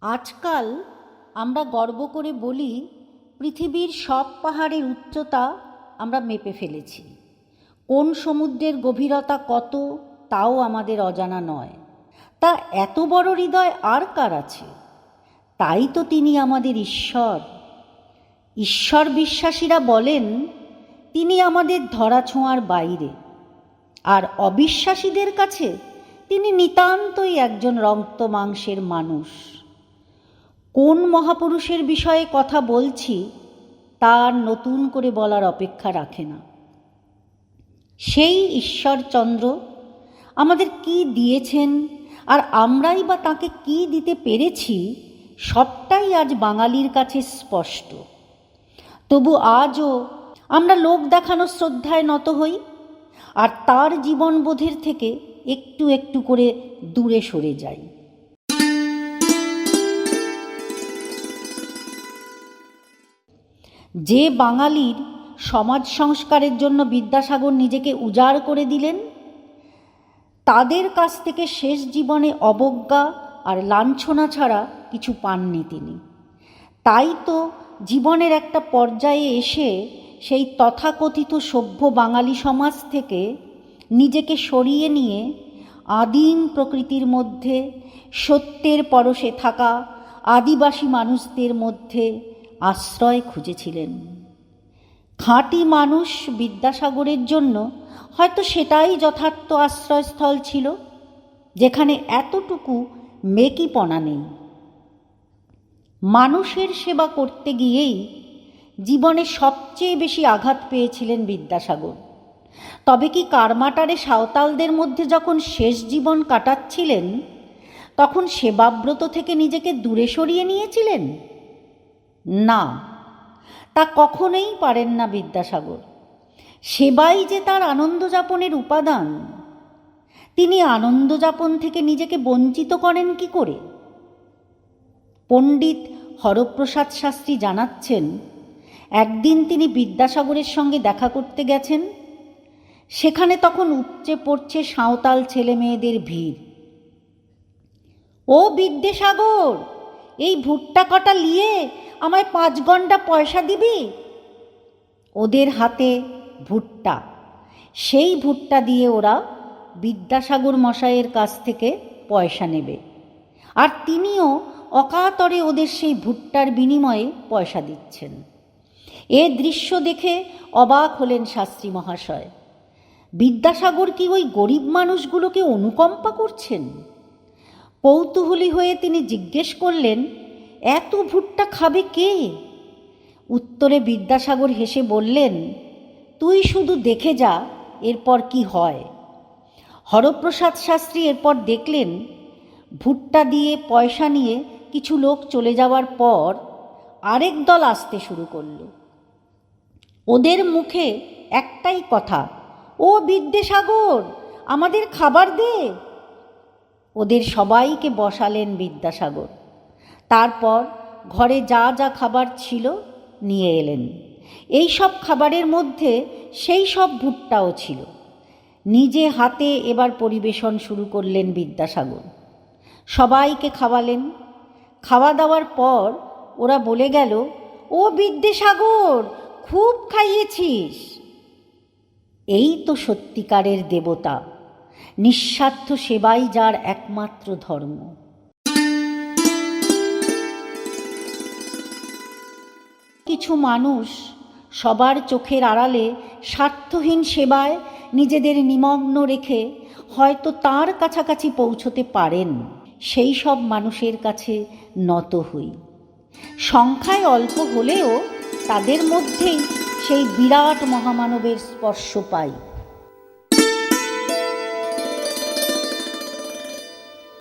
আজকাল আমরা গর্ব করে বলি, পৃথিবীর সব পাহাড়ের উচ্চতা আমরা মেপে ফেলেছি। কোন সমুদ্রের গভীরতা কত, তাও আমাদের অজানা নয়। তা এত বড় হৃদয় আর কার আছে? তাই তো তিনি আমাদের ঈশ্বর। ঈশ্বর বিশ্বাসীরা বলেন, তিনি আমাদের ধরাছোঁয়ার বাইরে। আর অবিশ্বাসীদের কাছে তিনি নিতান্তই একজন রক্ত মাংসের মানুষ। কোন মহাপুরুষের বিষয়ে কথা বলছি, তার নতুন করে বলার অপেক্ষা রাখে না। সেই ঈশ্বরচন্দ্র আমাদের কি দিয়েছেন আর আমরাই বা তাকে কি দিতে পেরেছি, সবটাই আজ বাঙালির কাছে স্পষ্ট। তবু আজও আমরা লোক দেখানো শ্রদ্ধায় নত হই আর তার জীবনবোধের থেকে একটু একটু করে দূরে সরে যাই। যে বাঙালির সমাজ সংস্কারের জন্য বিদ্যাসাগর নিজেকে উজাড় করে দিলেন, তাদের কাছ থেকে শেষ জীবনে অবজ্ঞা আর লাঞ্ছনা ছাড়া কিছু পাননি তিনি। তাই তো জীবনের একটা পর্যায়ে এসে সেই তথাকথিত সভ্য বাঙালি সমাজ থেকে নিজেকে সরিয়ে নিয়ে আদিম প্রকৃতির মধ্যে সত্যের পরশে থাকা আদিবাসী মানুষদের মধ্যে আশ্রয় খুঁজেছিলেন। খাঁটি মানুষ বিদ্যাসাগরের জন্য হয়তো সেটাই যথার্থ আশ্রয়স্থল ছিল, যেখানে এতটুকু মেকিপনা নেই। মানুষের সেবা করতে গিয়েই জীবনে সবচেয়ে বেশি আঘাত পেয়েছিলেন বিদ্যাসাগর। তবে কি কারমাটারে সাঁওতালদের মধ্যে যখন শেষ জীবন কাটাচ্ছিলেন, তখন সেবাব্রত থেকে নিজেকে দূরে সরিয়ে নিয়েছিলেন? না, তা কখনোই পারেন না বিদ্যাসাগর। সেবাই যে তার আনন্দযাপনের উপাদান, তিনি আনন্দযাপন থেকে নিজেকে বঞ্চিত করেন কি করে? পণ্ডিত হরপ্রসাদ শাস্ত্রী জানাচ্ছেন, একদিন তিনি বিদ্যাসাগরের সঙ্গে দেখা করতে গেছেন, সেখানে তখন উপচে পড়ছে সাঁওতাল ছেলে মেয়েদের ভিড়। ও বিদ্যাসাগর! এই ভুট্টা কটা নিয়ে আমায় পাঁচ ঘণ্টা পয়সা দিবি? ওদের হাতে ভুট্টা। সেই ভুট্টা দিয়ে ওরা বিদ্যাসাগর মশাইয়ের কাছ থেকে পয়সা নেবে। আর তিনিও অকাতরে ওদের সেই ভুট্টার বিনিময়ে পয়সা দিচ্ছেন। এ দৃশ্য দেখে অবাক হলেন শাস্ত্রী মহাশয়। বিদ্যাসাগর কি ওই গরিব মানুষগুলোকে অনুকম্পা করছেন? কৌতূহলী হয়ে তিনি জিজ্ঞেস করলেন, এত ভুট্টা খাবে কে? উত্তরে বিদ্যাসাগর হেসে বললেন, তুই শুধু দেখে যা, এরপর কি হয়? হরপ্রসাদ শাস্ত্রী এরপর দেখলেন, ভুট্টা দিয়ে পয়সা নিয়ে কিছু লোক চলে যাওয়ার পর আরেক দল আসতে শুরু করল। ওদের মুখে একটাই কথা, ও বিদ্যাসাগর, আমাদের খাবার দে। ওদের সবাইকে বসালেন বিদ্যাসাগর। তারপর ঘরে যা যা খাবার ছিল নিয়ে এলেন। এই সব খাবারের মধ্যে সেই সব ভুট্টাও ছিল। নিজে হাতে এবার পরিবেশন শুরু করলেন বিদ্যাসাগর। সবাইকে খাওয়ালেন। খাওয়া দাওয়ার পর ওরা বলে গেল, ও বিদ্যাসাগর, খুব খাইয়েছিস। এই তো সত্যিকারের দেবতা। নিঃস্বার্থ সেবাই যার একমাত্র ধর্ম। কিছু মানুষ সবার চোখের আড়ালে স্বার্থহীন সেবায় নিজেদের নিমগ্ন রেখে হয়তো তার কাছাকাছি পৌঁছতে পারেন, সেই সব মানুষের কাছে নত হই। সংখ্যায় অল্প হলেও তাদের মধ্যেই সেই বিরাট মহামানবের স্পর্শ পাই।